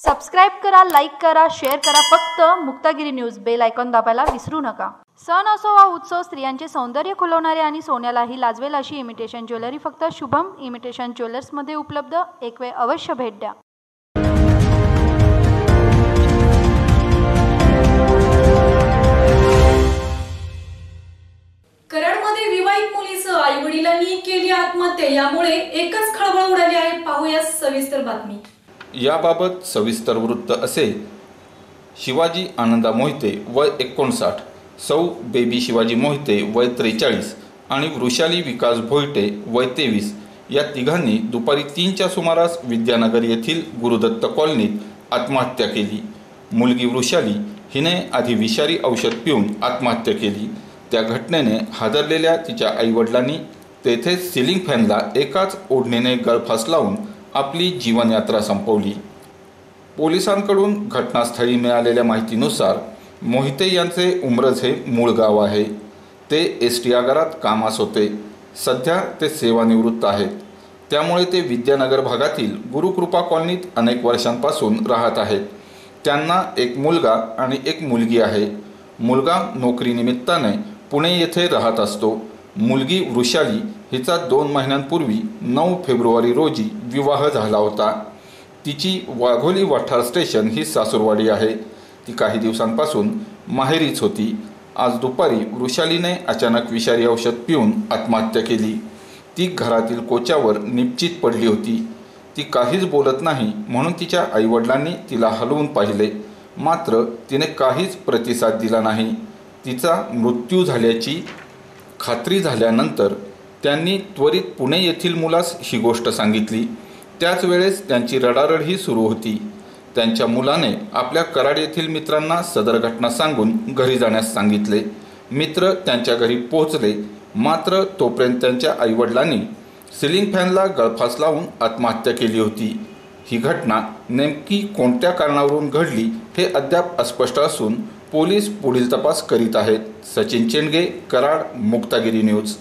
Subscribe करा like करा share करा. फक्त मुक्तागिरी न्यूज बेल आयकॉन दाबायला विसरू नका. सण असो वा उत्सव स्त्रियांचे सौंदर्य खुलवणारे आणि सोन्यालाही लाजवेल अशी इमिटेशन ज्वेलरी फक्त शुभम इमिटेशन ज्वेलर्समध्ये उपलब्ध. एक वेळ अवश्य भेट द्या. कराडमध्ये विवाहित मुलीचं आई वडिलांनी केली आत्महत्या. यामुळे एकच खळबळ उडाली आहे. पाहूया सविस्तर बातमी. याबाबत सविस्तर वृत्त असे. शिवाजी आनंदा मोहिते वय एकोणसाठ. सौ बेबी शिवाजी मोहिते वय त्रेचाळीस. आणि वृषाली विकास भोयटे वय तेवीस. या तिघांनी दुपारी तीनच्या सुमारास विद्यानगर येथील गुरुदत्त कॉलनीत आत्महत्या केली. मुलगी वृषाली हिने आधी विषारी औषध पिऊन आत्महत्या केली. त्या घटनेने हादरलेल्या तिच्या आईवडिलांनी तेथे सिलिंग फॅनला एकाच ओढणीने गळफास लावून आपली जीवनयात्रा संपवली. पोलिसांकडून घटनास्थळी मिळालेल्या माहितीनुसार मोहिते यांचे उमरज हे मूळ गाव आहे. ते एस टी आगारात कामास होते. सध्या ते सेवानिवृत्त आहेत. त्यामुळे ते विद्यानगर भागातील गुरुकृपा कॉलनीत अनेक वर्षांपासून राहत आहेत. त्यांना एक मुलगा आणि एक मुलगी आहे. मुलगा नोकरीनिमित्ताने पुणे येथे राहत असतो. मुलगी वृषाली हिचा दोन महिन्यांपूर्वी नऊ फेब्रुवारी रोजी विवाह झाला होता. तिची वाघोली वाठार स्टेशन ही सासूरवाडी आहे. ती काही दिवसांपासून माहेरीच होती. आज दुपारी वृषालीने अचानक विषारी औषध पिऊन आत्महत्या केली. ती घरातील कोच्यावर निश्चित पडली होती. ती काहीच बोलत नाही म्हणून तिच्या आईवडिलांनी तिला हलवून पाहिले. मात्र तिने काहीच प्रतिसाद दिला नाही. तिचा मृत्यू झाल्याची खात्री झाल्यानंतर त्यांनी त्वरित पुणे येथील मुलास ही गोष्ट सांगितली. त्याच वेळेस त्यांची रडारडही सुरू होती. त्यांच्या मुलाने आपल्या कराड येथील मित्रांना सदर घटना सांगून घरी जाण्यास सांगितले. मित्र त्यांच्या घरी पोहोचले. मात्र तोपर्यंत त्यांच्या आईवडिलांनी सिलिंग फॅनला गळफास लावून आत्महत्या केली होती. ही घटना नेमकी कोणत्या कारणावरून घडली हे अद्याप अस्पष्ट असून पोलीस पुढील तपास करीत आहेत. सचिन चेंडगे कराड मुक्तागिरी न्यूज.